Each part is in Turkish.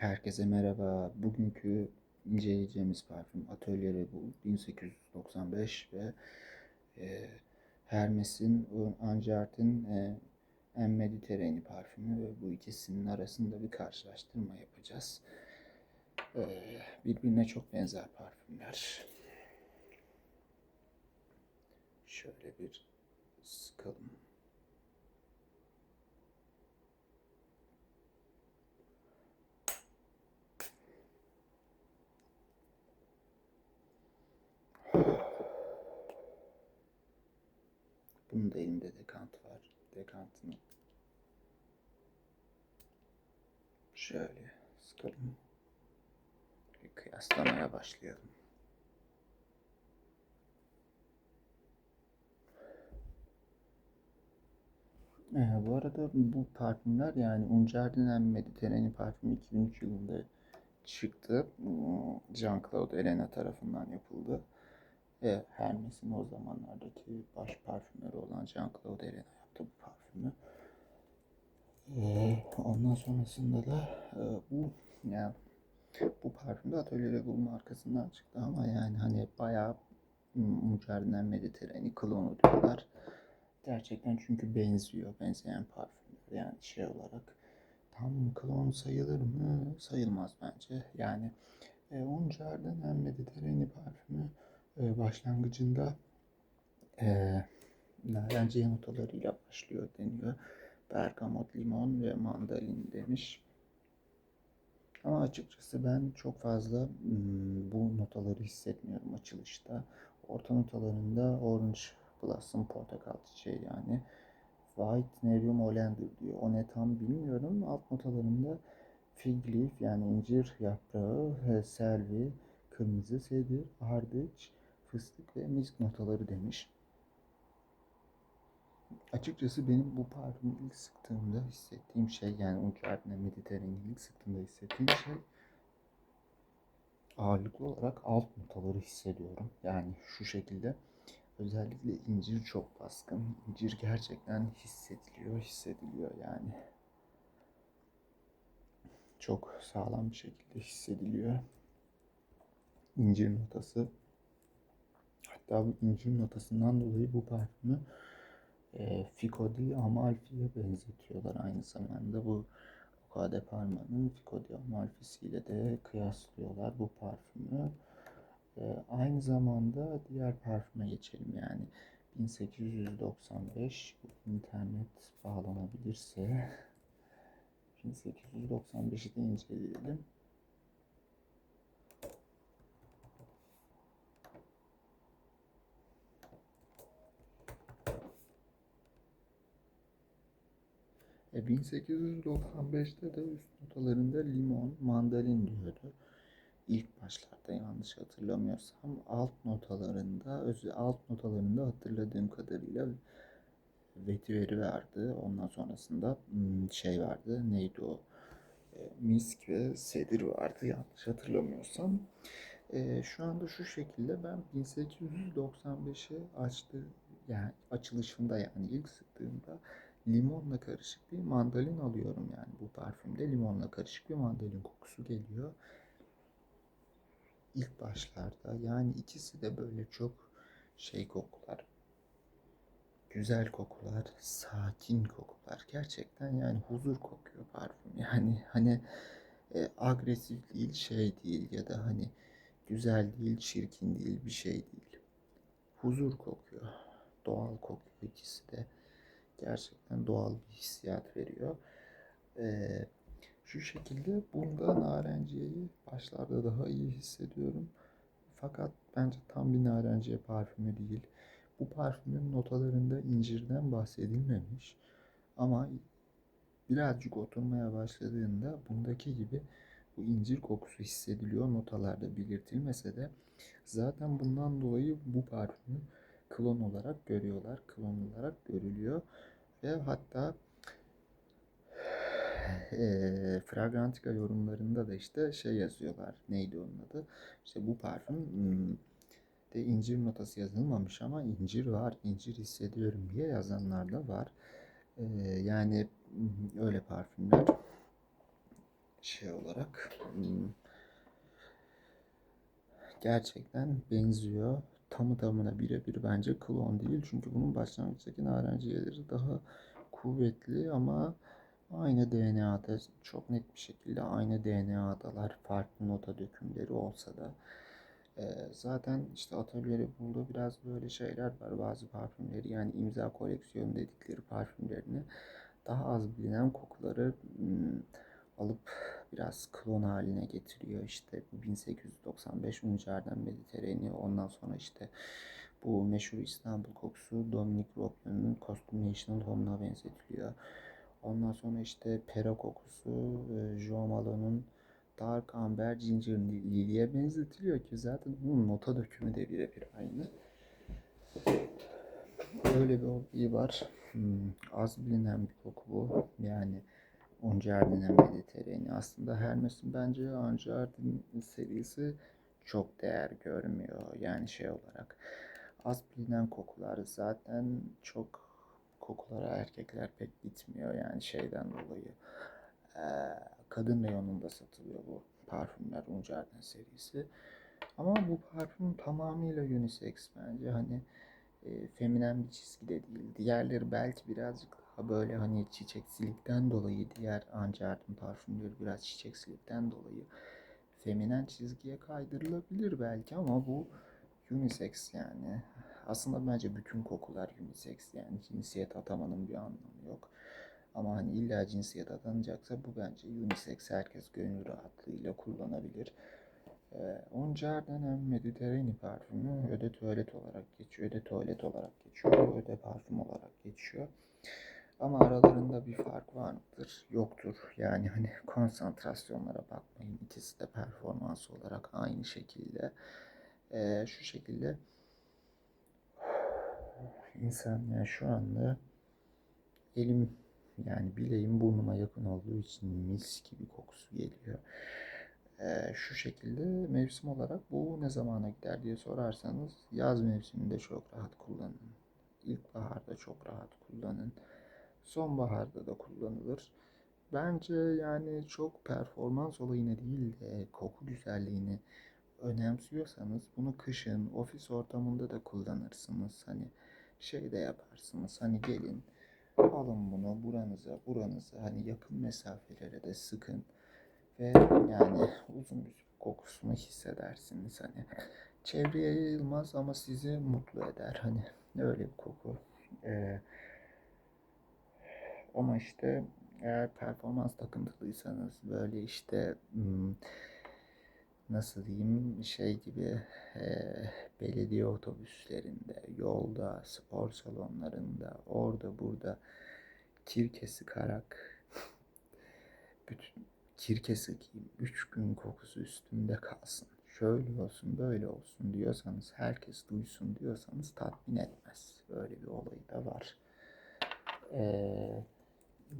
Herkese merhaba. Bugünkü inceleyeceğimiz parfüm Atelier Rebel 1895 ve e, Hermes'in Angert'in e, En Mediterranean parfümü ve bu ikisinin arasında bir karşılaştırma yapacağız. E, birbirine çok benzer parfümler. Şöyle bir sıkalım. Bunun da elinde dekant var. Dekantını şöyle sıkalım. Bir kıyaslamaya başlayalım. Ee, bu arada bu parfümler yani Uncerdi'nin Mediterranean parfümü 2003 yılında çıktı. Jean-Claude Elena tarafından yapıldı. Ve Hermes'in o zamanlardaki baş parfümeri olan Jean-Claude Elena yaptı bu parfümü. Ee, ondan sonrasında da e, bu yani bu parfüm de Atelier Rebel markasından çıktı ama yani hani bayağı Mucerden Mediterranean klonu diyorlar. Gerçekten çünkü benziyor, benzeyen parfümler yani şey olarak tam klon sayılır mı? Sayılmaz bence. Yani e, Mucerden Mediterranean parfümü başlangıcında e, narenciye notalarıyla başlıyor deniyor. Bergamot, limon ve mandalin demiş. Ama açıkçası ben çok fazla hmm, bu notaları hissetmiyorum açılışta. Orta notalarında orange blossom, portakal çiçeği yani. White Nerium Oleander diyor. O ne tam bilmiyorum. Alt notalarında fig leaf yani incir yaprağı, selvi, kırmızı sedir, ardıç, fıstık ve misk notaları demiş. Açıkçası benim bu parfümü ilk sıktığımda hissettiğim şey yani Uncardine Mediterranean ilk sıktığımda hissettiğim şey ağırlıklı olarak alt notaları hissediyorum. Yani şu şekilde özellikle incir çok baskın. İncir gerçekten hissediliyor, hissediliyor yani. Çok sağlam bir şekilde hissediliyor. İncir notası Hatta incir notasından dolayı bu parfümü e, Fico di Amalfi'ye benzetiyorlar aynı zamanda. Bu Oca de Parma'nın Fico di Amalfi'si ile de kıyaslıyorlar bu parfümü. E, aynı zamanda diğer parfüme geçelim yani. 1895 internet bağlanabilirse 1895'i de inceleyelim. E 1895'te de üst notalarında limon, mandalin diyordu. İlk başlarda yanlış hatırlamıyorsam alt notalarında, alt notalarında hatırladığım kadarıyla vetiveri vardı. Ondan sonrasında hmm, şey vardı. Neydi o? E, misk ve sedir vardı yanlış hatırlamıyorsam. E, şu anda şu şekilde ben 1895'i açtı yani açılışında yani ilk sıktığımda limonla karışık bir mandalin alıyorum yani bu parfümde limonla karışık bir mandalin kokusu geliyor. İlk başlarda yani ikisi de böyle çok şey kokular. Güzel kokular, sakin kokular. Gerçekten yani huzur kokuyor parfüm. Yani hani e, agresif değil, şey değil ya da hani güzel değil, çirkin değil, bir şey değil. Huzur kokuyor. Doğal kokuyor ikisi de gerçekten doğal bir hissiyat veriyor. Ee, şu şekilde bunda narenciyeyi başlarda daha iyi hissediyorum. Fakat bence tam bir narenciye parfümü değil. Bu parfümün notalarında incirden bahsedilmemiş. Ama birazcık oturmaya başladığında bundaki gibi bu incir kokusu hissediliyor notalarda belirtilmese de zaten bundan dolayı bu parfümü klon olarak görüyorlar. Klon olarak görülüyor. Ve hatta e, Fragrantica yorumlarında da işte şey yazıyorlar. Neydi onun adı? İşte bu parfüm hmm, de incir notası yazılmamış ama incir var, incir hissediyorum diye yazanlar da var. E, yani hmm, öyle parfümler şey olarak. Hmm. Gerçekten benziyor. Tamı tamına birebir bence klon değil. Çünkü bunun başlangıçtaki narenciyeleri daha kuvvetli ama aynı DNA'da çok net bir şekilde aynı DNA'dalar. Farklı nota dökümleri olsa da. Ee, zaten işte atölyede bulduğu biraz böyle şeyler var. Bazı parfümleri yani imza koleksiyonu dedikleri parfümlerini daha az bilinen kokuları hmm, alıp biraz klon haline getiriyor. İşte 1895 Uncer'den Mediterranean ondan sonra işte bu meşhur İstanbul kokusu Dominic Rognon'un Costumation Home'una benzetiliyor. Ondan sonra işte Pera kokusu e, Jo Malone'un Dark Amber Ginger Lily'e benzetiliyor ki zaten bunun nota dökümü de birebir aynı. Öyle bir olayı var. Hmm, az bilinen bir koku bu. Yani Onjardin'e Mediterranean. Aslında Hermes'in bence Onjardin serisi çok değer görmüyor. Yani şey olarak. Az bilinen kokular zaten çok kokulara erkekler pek gitmiyor yani şeyden dolayı. Ee, kadın reyonunda satılıyor bu parfümler Uncerden serisi. Ama bu parfüm tamamıyla unisex bence. Hani e, feminen bir çizgi de değil. Diğerleri belki birazcık daha böyle hani çiçeksilikten dolayı diğer Ancer'in parfümleri biraz çiçeksilikten dolayı feminen çizgiye kaydırılabilir belki ama bu unisex yani. Aslında bence bütün kokular unisex yani cinsiyet atamanın bir anlamı yok. Ama hani illa cinsiyet atanacaksa bu bence unisex herkes gönül rahatlığıyla kullanabilir. Ee, Oncar denen Mediterranean parfümü öde tuvalet olarak geçiyor, öde tuvalet olarak geçiyor, öde parfüm olarak geçiyor. Ama aralarında bir fark var mıdır? Yoktur. Yani hani konsantrasyonlara bakmayın. İkisi de performans olarak aynı şekilde. Ee, şu şekilde insan yani şu anda elim yani bileğim burnuma yakın olduğu için mis gibi kokusu geliyor. Ee, şu şekilde mevsim olarak bu ne zamana gider diye sorarsanız yaz mevsiminde çok rahat kullanın. İlkbaharda çok rahat kullanın. Sonbaharda da kullanılır. Bence yani çok performans olayını değil de koku güzelliğini önemsiyorsanız bunu kışın ofis ortamında da kullanırsınız. Hani şey de yaparsınız. Hani gelin alın bunu buranıza buranıza hani yakın mesafelere de sıkın ve yani uzun bir kokusunu hissedersiniz. Hani çevreye yayılmaz ama sizi mutlu eder. Hani öyle bir koku. Ee, ama işte eğer performans takıntılıysanız böyle işte hmm, nasıl diyeyim şey gibi e, belediye otobüslerinde, yolda, spor salonlarında, orada burada kirke sıkarak bütün kirke sıkayım, üç gün kokusu üstünde kalsın, şöyle olsun, böyle olsun diyorsanız, herkes duysun diyorsanız tatmin etmez. Böyle bir olayı da var. Ee,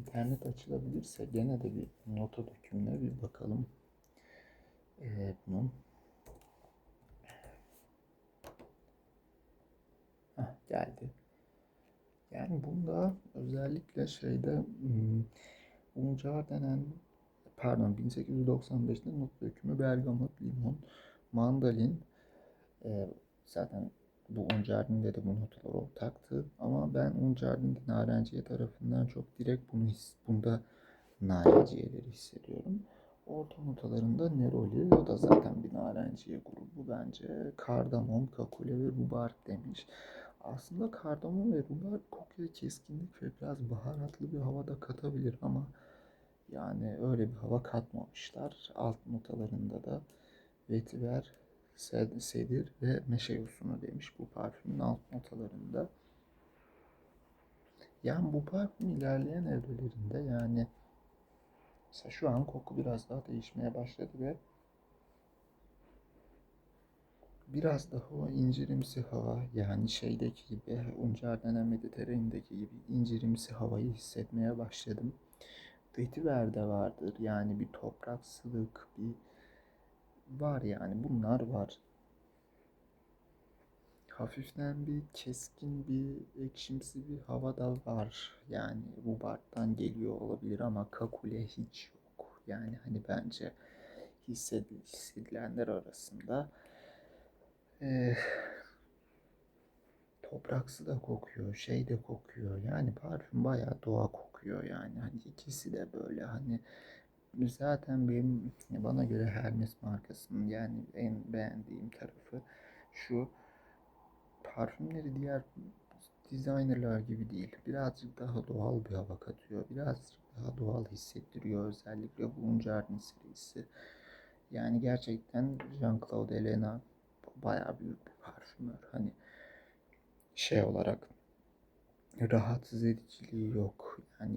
internet açılabilirse gene de bir nota dökümüne bir bakalım. Ee, bunun Heh, geldi. Yani bunda özellikle şeyde hmm, Uncar denen pardon 1895'te not dökümü bergamot, limon, mandalin e, zaten bu Uncardin'de de bu notalar ortaktı ama ben Uncardin narenciye tarafından çok direkt bunu his, bunda narenciyeleri hissediyorum. Orta notalarında Neroli, o da zaten bir narenciye grubu bence. Kardamom, kakule ve rhubarb demiş. Aslında kardamom ve rhubarb kokuya keskinlik ve biraz baharatlı bir hava da katabilir ama yani öyle bir hava katmamışlar. Alt notalarında da vetiver, sedir ve meşe yosunu demiş bu parfümün alt notalarında. Yani bu parfüm ilerleyen evrelerinde yani mesela şu an koku biraz daha değişmeye başladı ve biraz daha o incirimsi hava yani şeydeki gibi Uncar denen Mediterranean'deki gibi incirimsi havayı hissetmeye başladım. Vetiver'de vardır yani bir topraksılık bir var yani bunlar var. Hafiften bir keskin bir ekşimsi bir hava da var. Yani bu barktan geliyor olabilir ama kakule hiç yok. Yani hani bence hissedil- hissedilenler arasında eee, topraksı da kokuyor, şey de kokuyor. Yani parfüm bayağı doğa kokuyor yani. Hani ikisi de böyle hani zaten benim bana göre Hermes markasının yani en beğendiğim tarafı şu parfümleri diğer designerlar gibi değil. Birazcık daha doğal bir hava katıyor. Birazcık daha doğal hissettiriyor. Özellikle bu Uncarni serisi. Yani gerçekten Jean-Claude Ellena bayağı büyük bir parfümör. Hani şey olarak rahatsız ediciliği yok. Yani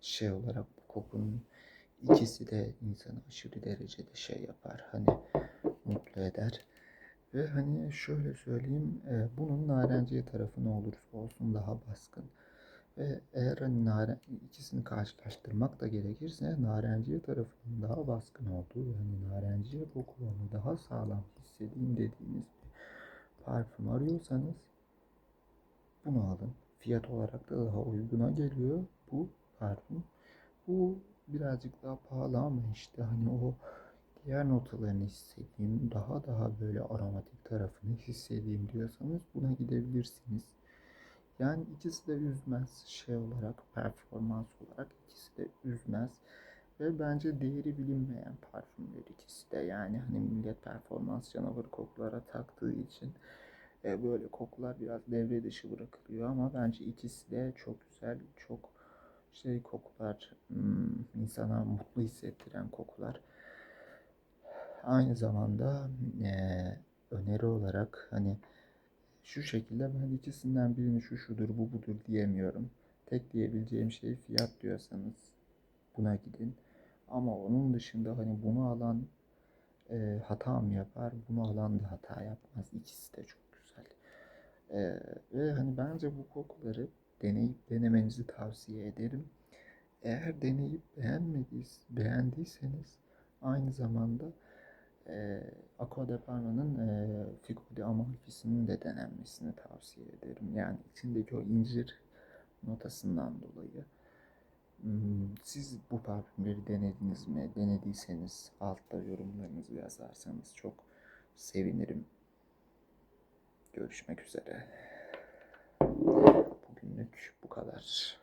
şey olarak bu kokunun ikisi de insanı aşırı derecede şey yapar. Hani mutlu eder. Ve hani şöyle söyleyeyim, e, bunun narenciye tarafı ne olursa olsun daha baskın. Ve eğer hani naren, ikisini karşılaştırmak da gerekirse narenciye tarafının daha baskın olduğu yani narenciye kokularını daha sağlam hissedeyim dediğiniz bir parfüm arıyorsanız bunu alın. Fiyat olarak da daha uyguna geliyor bu parfüm. Bu birazcık daha pahalı ama işte hani o diğer notalarını hissedeyim, daha daha böyle aromatik tarafını hissedeyim diyorsanız buna gidebilirsiniz. Yani ikisi de üzmez şey olarak, performans olarak ikisi de üzmez. Ve bence değeri bilinmeyen parfümler ikisi de. Yani hani millet performans canavarı kokulara taktığı için e, böyle kokular biraz devre dışı bırakılıyor ama bence ikisi de çok güzel, çok şey kokular, hmm, insana mutlu hissettiren kokular. Aynı zamanda eee, öneri olarak hani şu şekilde ben ikisinden birini şu şudur bu budur diyemiyorum. Tek diyebileceğim şey fiyat diyorsanız buna gidin. Ama onun dışında hani bunu alan eee, hata mı yapar, bunu alan da hata yapmaz. İkisi de çok Eee, ve hani bence bu kokuları deneyip denemenizi tavsiye ederim. Eğer deneyip beğenmediyseniz, beğendiyseniz aynı zamanda e, Aqua de Parma'nın e, Figo di Amalfi'sinin de denenmesini tavsiye ederim. Yani içindeki o incir notasından dolayı. Hmm, Siz bu parfümleri denediniz mi? Denediyseniz altta yorumlarınızı yazarsanız çok sevinirim. Görüşmek üzere. Bugünlük bu kadar.